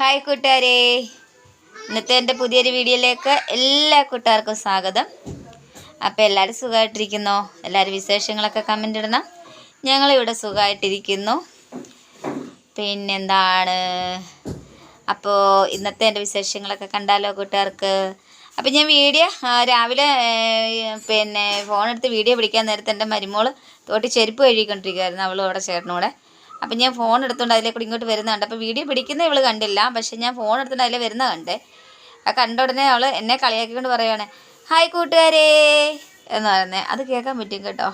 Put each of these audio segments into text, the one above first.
Hi കൂട്ടുകാരെ. ഇന്നത്തെ എന്റെ പുതിയൊരു വീഡിയോയിലേക്ക് എല്ലാ കൂട്ടുകാർക്കും സ്വാഗതം. അപ്പോൾ എല്ലാവരും സുഖമായിട്ടിരിക്കുന്നോ? എല്ലാവരും വിശേഷങ്ങളൊക്കെ കമന്റ് ഇടണം. ഞങ്ങളിവിടെ സുഖമായിട്ടിരിക്കുന്നു. പിന്നെന്താണ്? അപ്പോൾ ഇന്നത്തെ എന്റെ വിശേഷങ്ങളൊക്കെ കണ്ടാലോ കൂട്ടുകാർക്ക്? അപ്പം ഞാൻ വീഡിയോ രാവിലെ പിന്നെ ഫോണെടുത്ത് വീഡിയോ പിടിക്കാൻ നേരത്തെ എന്റെ മരുമോൾ തോട്ടി ചെരുപ്പ് കഴുകിക്കൊണ്ടിരിക്കുകയായിരുന്നു അവളും അവിടെ ചേട്ടനൂടെ അപ്പം ഞാൻ ഫോൺ എടുത്തുകൊണ്ട് അതിലെ കൂടി ഇങ്ങോട്ട് വരുന്ന കണ്ട്. അപ്പോൾ വീഡിയോ പിടിക്കുന്ന ഇവൾ കണ്ടില്ല. പക്ഷേ ഞാൻ ഫോൺ എടുത്തുകൊണ്ട് അതിലെ വരുന്ന കണ്ടേ. ആ കണ്ട ഉടനെ അവൾ എന്നെ കളിയാക്കിക്കൊണ്ട് പറയുകയാണ് ഹായ് കൂട്ടുകാരേ എന്ന് പറയുന്നത്. അത് കേൾക്കാൻ പറ്റും കേട്ടോ.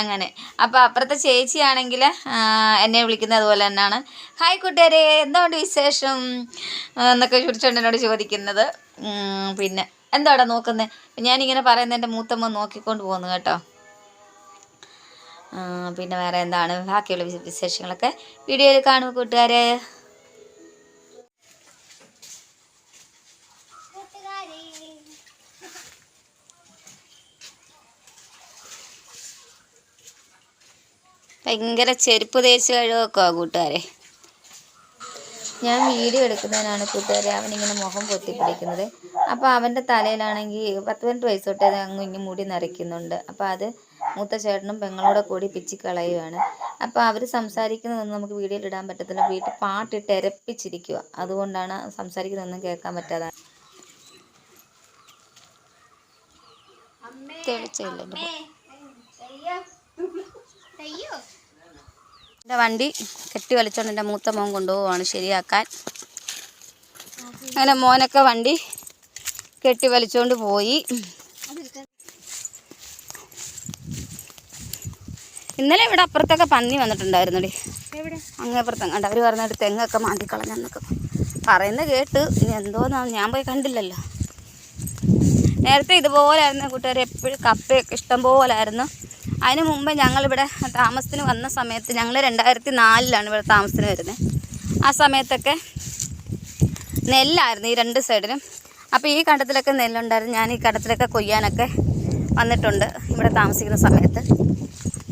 അങ്ങനെ. അപ്പോൾ അപ്പുറത്തെ ചേച്ചിയാണെങ്കിൽ എന്നെ വിളിക്കുന്നത് അതുപോലെ തന്നെയാണ്. ഹായ് കൂട്ടുകാരെ എന്തുകൊണ്ട് വിശേഷം? എന്നൊക്കെ ചോദിച്ചുകൊണ്ട് എന്നോട് ചോദിക്കുന്നത്. പിന്നെ. എന്താടാ നോക്കുന്നത് ഞാനിങ്ങനെ പറയുന്നത് എന്റെ മൂത്തമ്മ നോക്കിക്കൊണ്ട് പോകുന്നു കേട്ടോ. പിന്നെ വേറെ എന്താണ്? ബാക്കിയുള്ള വിശേഷങ്ങളൊക്കെ വീഡിയോയിൽ കാണുക കൂട്ടുകാരെ. ഭയങ്കര ചെരുപ്പ് തേച്ച് കഴിവൊക്കെ കൂട്ടുകാരെ. ഞാൻ വീഡിയോ എടുക്കുന്നതിനാണ് കൂട്ടുകാരെ അവനിങ്ങനെ മുഖം പൊത്തി പിടിക്കുന്നത് അപ്പോൾ അവന്റെ തലയിലാണെങ്കിൽ പത്ത് പതിനെട്ട് വയസ്സ് തൊട്ടേ അങ്ങ് അങ്ങും ഇങ്ങും മുടി നിറയ്ക്കുന്നുണ്ട്. അപ്പോൾ അത് മൂത്ത ചേട്ടനും പെങ്ങളോടെ കൂടി പിച്ചി കളയുകയാണ് അപ്പോൾ അവർ സംസാരിക്കുന്നതൊന്നും നമുക്ക് വീഡിയോയിൽ ഇടാൻ പറ്റത്തില്ല. വീട്ടിൽ പാട്ട് എരപ്പിച്ചിരിക്കുക അതുകൊണ്ടാണ് സംസാരിക്കുന്നതൊന്നും കേൾക്കാൻ പറ്റാതെ. തെളിച്ചില്ല എന്റെ വണ്ടി കെട്ടി വലിച്ചോണ്ട് എന്റെ മൂത്ത മോൻ കൊണ്ടുപോവാണ് ശരിയാക്കാൻ. അങ്ങനെ മോനൊക്കെ വണ്ടി കെട്ടി വലിച്ചോണ്ട് പോയി. ഇന്നലെ ഇവിടെ അപ്പുറത്തൊക്കെ പന്നി വന്നിട്ടുണ്ടായിരുന്നുടി. അങ്ങേ അപ്പുറത്ത്. കണ്ട അവർ പറഞ്ഞിട്ട് തെങ്ങൊക്കെ മാന്തി കളഞ്ഞെന്നൊക്കെ പറയുന്നത് കേട്ട് ഇനി എന്തോന്നാ ഞാൻ പോയി കണ്ടില്ലല്ലോ. നേരത്തെ ഇതുപോലായിരുന്നു കൂട്ടുകാർ എപ്പോഴും കപ്പയൊക്കെ ഇഷ്ടം പോലായിരുന്നു. അതിന് മുമ്പ് ഞങ്ങളിവിടെ താമസത്തിന് വന്ന സമയത്ത് ഞങ്ങൾ രണ്ടായിരത്തി നാലിലാണ് ഇവിടെ താമസത്തിന് വരുന്നത്. ആ സമയത്തൊക്കെ നെല്ലായിരുന്നു ഈ രണ്ട് സൈഡിലും. അപ്പോൾ ഈ കണ്ടത്തിലൊക്കെ നെല്ലുണ്ടായിരുന്നു. ഞാൻ ഈ കണ്ടത്തിലൊക്കെ കൊയ്യാനൊക്കെ വന്നിട്ടുണ്ട് ഇവിടെ താമസിക്കുന്ന സമയത്ത്.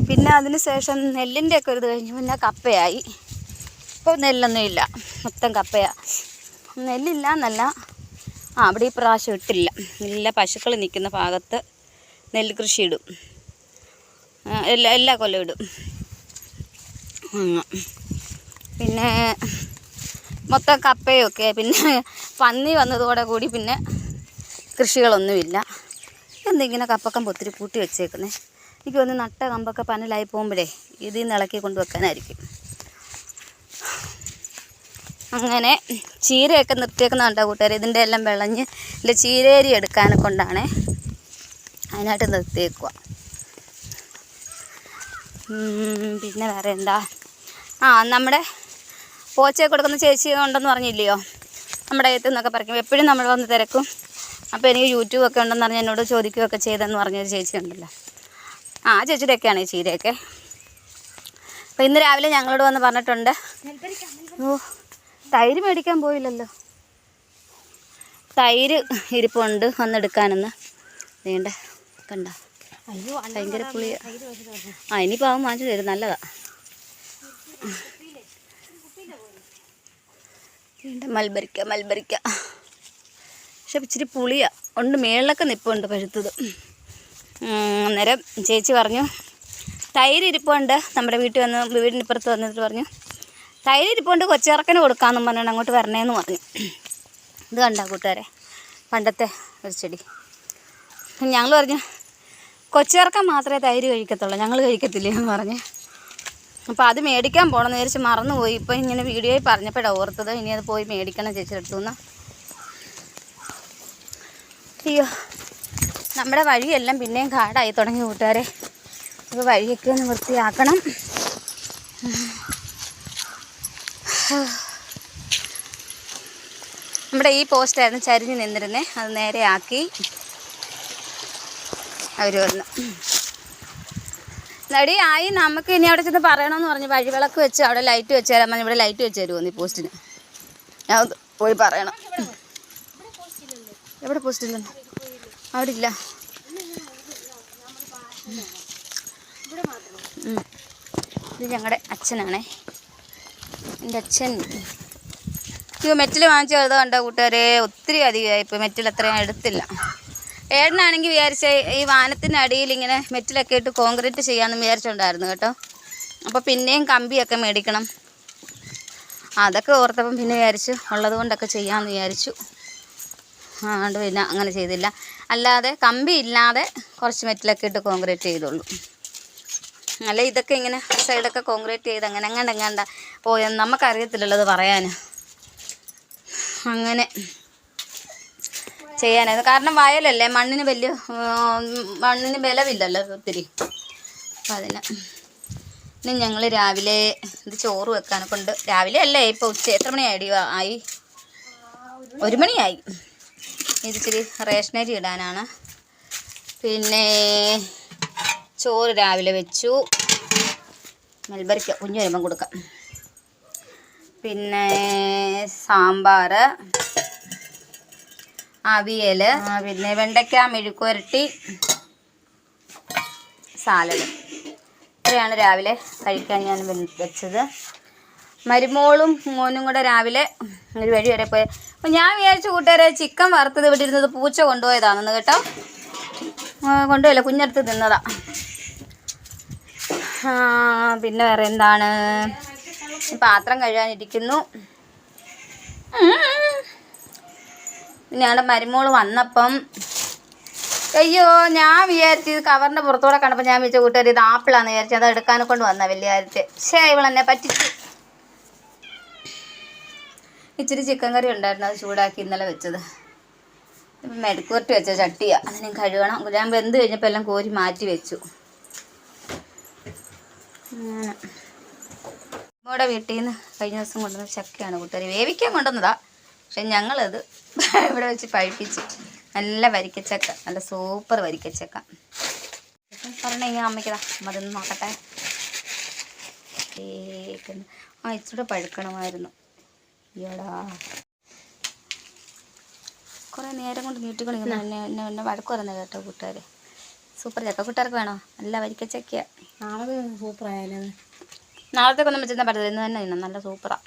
പിന്നെ അതിന് ശേഷം നെല്ലിന്റെ ഒക്കെ ഒരു ഇത് കഴിഞ്ഞ് പിന്നെ കപ്പയായി. ഇപ്പോൾ നെല്ലൊന്നും ഇല്ല. മൊത്തം കപ്പയാ. നെല്ലില്ല എന്നല്ല ആ അവിടെ ഈ പ്രാവശ്യം ഇട്ടില്ല. നല്ല പശുക്കൾ നിൽക്കുന്ന ഭാഗത്ത് നെല്ല് കൃഷി ഇടും. എല്ലാ എല്ലാ കൊല്ലം ഇടും. പിന്നെ മൊത്തം കപ്പയൊക്കെ പിന്നെ പന്നി വന്നതോടെ കൂടി പിന്നെ കൃഷികളൊന്നുമില്ല. എന്തിങ്ങനെ കപ്പക്കം ഒത്തിരി കൂട്ടി വെച്ചേക്കുന്നേ? എനിക്ക് ഒന്ന് നട്ട കമ്പൊക്കെ പനലായി പോകുമ്പോഴേ ഇതിൽ നിന്ന് ഇളക്കി കൊണ്ടുവെക്കാനായിരിക്കും അങ്ങനെ ചീരയൊക്കെ നിർത്തിയേക്കുന്നുണ്ടോ കൂട്ടുകാർ ഇതിന്റെ എല്ലാം വിളഞ്ഞ് ഇതിന്റെ ചീരേരി എടുക്കാനെ കൊണ്ടാണ് അതിനായിട്ട് നിർത്തിയേക്കുക പിന്നെ വേറെ എന്താ? ആ നമ്മുടെ പോച്ചയെ കൊടുക്കുന്ന ചേച്ചി ഉണ്ടെന്ന് പറഞ്ഞില്ലയോ? നമ്മുടെ അയത്ത് നിന്നൊക്കെ പറിക്കും. എപ്പോഴും നമ്മൾ വന്ന് തിരക്കും. അപ്പോൾ എനിക്ക് യൂട്യൂബൊക്കെ ഉണ്ടെന്ന് പറഞ്ഞ് എന്നോട് ചോദിക്കുകയൊക്കെ ചെയ്തെന്ന് പറഞ്ഞൊരു ചേച്ചി ഉണ്ടല്ലോ. ആ ചേച്ചിയുടെ ചേച്ചിയുടെയൊക്കെയാണ് ഈ ചീരയൊക്കെ. അപ്പോൾ ഇന്ന് രാവിലെ ഞങ്ങളോട് വന്ന് പറഞ്ഞിട്ടുണ്ട് ഓ തൈര് മേടിക്കാൻ പോയില്ലല്ലോ. തൈര് ഇരിപ്പുണ്ട് വന്നെടുക്കാനെന്ന്. വേണ്ട കണ്ട? ഭയങ്കര പുളി ആ ഇനിയിപ്പോൾ അവൻ വാങ്ങിച്ചു തരും നല്ലതാ. വേണ്ട മൽബരിക്ക മൽബരിക്ക. പക്ഷെ ഇച്ചിരി പുളിയാ. ഉണ്ട് മേളിലൊക്കെ നിപ്പുണ്ട് പഴുത്തത്. അന്നേരം ചേച്ചി പറഞ്ഞു തൈര് ഇരിപ്പുണ്ട്. നമ്മുടെ വീട്ടിൽ വന്ന് വീടിന്റെ ഇപ്പുറത്ത് വന്നിട്ട് പറഞ്ഞു തൈര് ഇരിപ്പുണ്ട് കൊച്ചിറക്കന് കൊടുക്കാമെന്നും പറഞ്ഞു അങ്ങോട്ട് വരണേന്ന് പറഞ്ഞു. ഇത് കണ്ട കൂട്ടുകാരെ പണ്ടത്തെ ഒരു ചെടി. ഞങ്ങൾ പറഞ്ഞു കൊച്ചിറക്കം മാത്രമേ തൈര് കഴിക്കത്തുള്ളൂ ഞങ്ങൾ കഴിക്കത്തില്ല? എന്ന് പറഞ്ഞ്. അപ്പോൾ അത് മേടിക്കാൻ പോകണമെന്ന് വിചാരിച്ച് മറന്നുപോയി. ഇപ്പോൾ ഇങ്ങനെ വീഡിയോയിൽ പറഞ്ഞപ്പോഴാണ് ഓർത്തത്. ഇനി അത് പോയി മേടിക്കണം ചേച്ചിയുടെ അടുത്തു നിന്ന്. അയ്യോ. നമ്മുടെ വഴിയെല്ലാം പിന്നെയും കാടായി തുടങ്ങി കൂട്ടുകാരെ. ഇപ്പോൾ വഴിയൊക്കെ ഒന്ന് വൃത്തിയാക്കണം. നമ്മുടെ ഈ പോസ്റ്റായിരുന്നു ചരിഞ്ഞ് നിന്നിരുന്നേ. അത് നേരെ ആക്കി അവർ വന്ന്. നടി ആയി നമുക്ക് ഇനി അവിടെ ചെന്ന് പറയണമെന്ന് പറഞ്ഞു. വഴിവിളക്ക് വെച്ച് അവിടെ ലൈറ്റ് വെച്ച് തരാൻ പറഞ്ഞു. ഇവിടെ ലൈറ്റ് വെച്ച് തരുമോ ഈ പോസ്റ്റിന്? ഞാൻ പോയി പറയണം. എവിടെ പോസ്റ്റ് ഇല്ലെന്ന് അവിടെ ഇല്ല. ഇത് ഞങ്ങളുടെ അച്ഛനാണേ. എന്റെ അച്ഛൻ. അയ്യോ മെറ്റിൽ വാങ്ങിച്ചു വെറുതെ കണ്ടോ കൂട്ടുകാരെ? ഒത്തിരി അധികമായി ഇപ്പോൾ മെറ്റിൽ അത്രയും എടുത്തില്ല. ഏടനാണെങ്കിൽ വിചാരിച്ച ഈ വാനത്തിന്റെ അടിയിൽ ഇങ്ങനെ മെറ്റിലൊക്കെ ഇട്ട് കോൺക്രീറ്റ് ചെയ്യാമെന്ന് വിചാരിച്ചുണ്ടായിരുന്നു കേട്ടോ. അപ്പോൾ പിന്നെയും കമ്പിയൊക്കെ മേടിക്കണം. അതൊക്കെ ഓർത്തപ്പം പിന്നെ വിചാരിച്ചു ഉള്ളത് കൊണ്ടൊക്കെ ചെയ്യാമെന്ന് വിചാരിച്ചു. അതുകൊണ്ട് പിന്നെ അങ്ങനെ ചെയ്തില്ല. അല്ലാതെ കമ്പി ഇല്ലാതെ കുറച്ച് മെറ്റിലൊക്കെ ഇട്ട് കോൺക്രീറ്റ് ചെയ്തോളൂ. അല്ല ഇതൊക്കെ ഇങ്ങനെ സൈഡൊക്കെ കോൺക്രീറ്റ് ചെയ്ത് അങ്ങനെ എങ്ങാണ്ട് എങ്ങാണ്ട പോയെന്ന് നമുക്കറിയത്തില്ലല്ലോ പറയാൻ അങ്ങനെ ചെയ്യാനായിരുന്നു കാരണം വയലല്ലേ? മണ്ണിന് വലിയ മണ്ണിന് ബലമില്ലല്ലോ ഒത്തിരി. അപ്പം അതിന് ഇനി ഞങ്ങൾ രാവിലെ ഇത് ചോറ് വെക്കാനെ കൊണ്ട് രാവിലെ അല്ലേ? ഇപ്പോൾ ഉച്ച എത്ര മണിയായി? ആയി? ഒരു മണിയായി. ഇത് ഇച്ചിരി റേഷനരി ഇടാനാണ്. പിന്നെ ചോറ് രാവിലെ വെച്ചു. മെൽബരിക്ക കുഞ്ഞു വരുമ്പം കൊടുക്കാം. പിന്നെ സാമ്പാർ അവിയൽ പിന്നെ വെണ്ടയ്ക്ക മെഴുക്കുരട്ടി സാലഡ്. ഇത്രയാണ് രാവിലെ കഴിക്കാൻ ഞാൻ വെച്ചത്. മരുമോളും മോനും കൂടെ രാവിലെ ഒരു വഴി വരെ പോയി അപ്പം ഞാൻ വിചാരിച്ച കൂട്ടുകാരെ ചിക്കൻ വറുത്തത് വിട്ടിരുന്നത് പൂച്ച കൊണ്ടുപോയതാണെന്ന് കേട്ടോ. കൊണ്ടുപോയല്ലോ കുഞ്ഞെടുത്ത് തിന്നതാ. പിന്നെ വേറെ എന്താണ്? പാത്രം കഴുകാനിരിക്കുന്നു. ഞങ്ങളുടെ മരുമോൾ വന്നപ്പം അയ്യോ ഞാൻ വിചാരിച്ചു ഇത് കവറിന്റെ പുറത്തൂടെ കണ്ടപ്പോൾ ഞാൻ വിചാരിച്ച കൂട്ടുകാർ ഇത് ആപ്പിളാണെന്ന് വിചാരിച്ചു. അത് എടുക്കാനെ കൊണ്ട് വന്ന വലിയ കാര്യത്തെ. പക്ഷേ ഇവളെന്നെ പറ്റിച്ചു. ഇച്ചിരി ചിക്കൻ കറി ഉണ്ടായിരുന്നു അത് ചൂടാക്കി ഇന്നലെ വെച്ചത്. ഇപ്പം മെടുക്കുവരട്ടി വെച്ച ചട്ടിയാണ് അതിനും കഴുകണം ഞാൻ വെന്ത് കഴിഞ്ഞപ്പോൾ എല്ലാം കോരി മാറ്റി വെച്ചു. നമ്മുടെ വീട്ടിൽ നിന്ന് കഴിഞ്ഞ ദിവസം കൊണ്ടുവന്ന ചക്കയാണ് കൂട്ടുകാർ വേവിക്കാൻ കൊണ്ടുവന്നതാ പക്ഷെ ഞങ്ങളത് ഇവിടെ വെച്ച് പഴിപ്പിച്ച്. നല്ല വരിക്കച്ചക്ക നല്ല സൂപ്പർ വരിക്കച്ചക്ക. പറഞ്ഞ ഇങ്ങനെ അമ്മയ്ക്കതാ അതൊന്ന് നോക്കട്ടെ. ആ ഇച്ചിരി പഴുക്കണമായിരുന്നു. അയ്യോടാ. കുറേ നേരം കൊണ്ട് നീട്ടിക്കളിക്കുന്നു എന്നെ എന്നെ എന്നെ വഴക്ക് പറയുന്നത് കേട്ടോ കൂട്ടുകാർ സൂപ്പർ ചക്ക കൂട്ടുകാർക്ക് വേണോ? നല്ല വരിക്കച്ചക്കയാ നാളെ സൂപ്പർ ആയാലും. നാളത്തേക്ക് ഒന്നും വെച്ചാൽ പറ്റത്തില്ല. ഇന്ന് തന്നെ തിന്നാം. നല്ല സൂപ്പറാ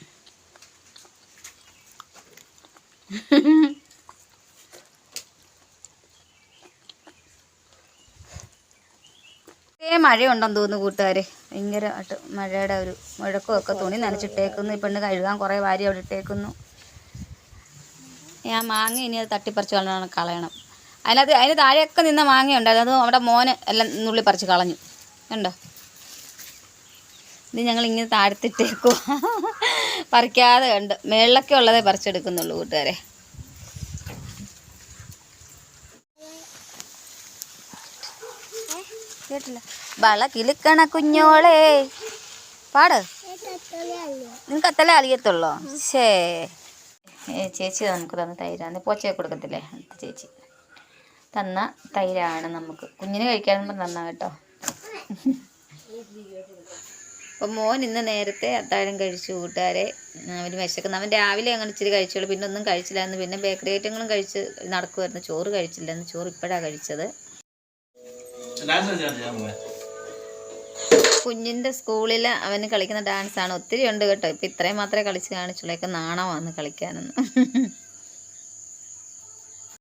മഴയുണ്ടെന്ന് തോന്നുന്നു കൂട്ടുകാരെ. ഭയങ്കരമായിട്ട് മഴയുടെ ഒരു മുഴക്കമൊക്കെ തുണി നനച്ചിട്ടേക്കുന്നു. ഈ പെണ്ണ് കഴുകാൻ കുറേ വാരി അവിടെ ഇട്ടേക്കുന്നു. ഞാൻ മാങ്ങ ഇനി അത് തട്ടിപ്പറിച്ച് കളയണം കളയണം. അതിനകത്ത് അതിന് താഴെയൊക്കെ നിന്ന മാങ്ങ ഉണ്ടായിരുന്നു അത് അവിടെ മോന് എല്ലാം നുള്ളി പറിച്ച് കളഞ്ഞു. കണ്ടോ? ഇത് ഞങ്ങൾ ഇങ്ങനെ താഴ്ത്തിട്ടേക്കും പറിക്കാതെ കണ്ട് മേളിലൊക്കെ ഉള്ളതേ പറിച്ചെടുക്കുന്നുള്ളൂ കൂട്ടുകാരെ. കേട്ടില്ല. വള കിലുക്കണ കുഞ്ഞോളെ. പാട്. നിനക്ക് അത്തലേ അറിയത്തുള്ളോ ശേ ചേച്ചി നമുക്ക് തന്ന തൈരാണ് പോച്ചയെ കൊടുക്കത്തില്ലേ? ചേച്ചി. തന്ന തൈരാണ് നമുക്ക്. കുഞ്ഞിന് കഴിക്കാനും തന്ന കേട്ടോ. അപ്പം മോൻ ഇന്ന് നേരത്തെ അത്താഴം കഴിച്ചു കൂട്ടുകാരെ. അവന് വിശക്കുന്നു. അവൻ രാവിലെ അങ്ങനെ ഇച്ചിരി കഴിച്ചോളൂ. പിന്നെ ഒന്നും കഴിച്ചില്ലായിരുന്നു. പിന്നെ ബേക്കറി ഐറ്റങ്ങളും കഴിച്ച് നടക്കുമായിരുന്നു ചോറ് കഴിച്ചില്ലായിരുന്നു. ചോറ് ഇപ്പോഴാണ് കഴിച്ചത്. കുഞ്ഞിന്റെ സ്കൂളിൽ അവന് കളിക്കുന്ന ഡാൻസാണ്. ഒത്തിരി ഉണ്ട് കേട്ടോ. ഇപ്പം ഇത്രയും മാത്രമേ കളിച്ച് കാണിച്ചുള്ളൂ. ഒക്കെ നാണമാണ്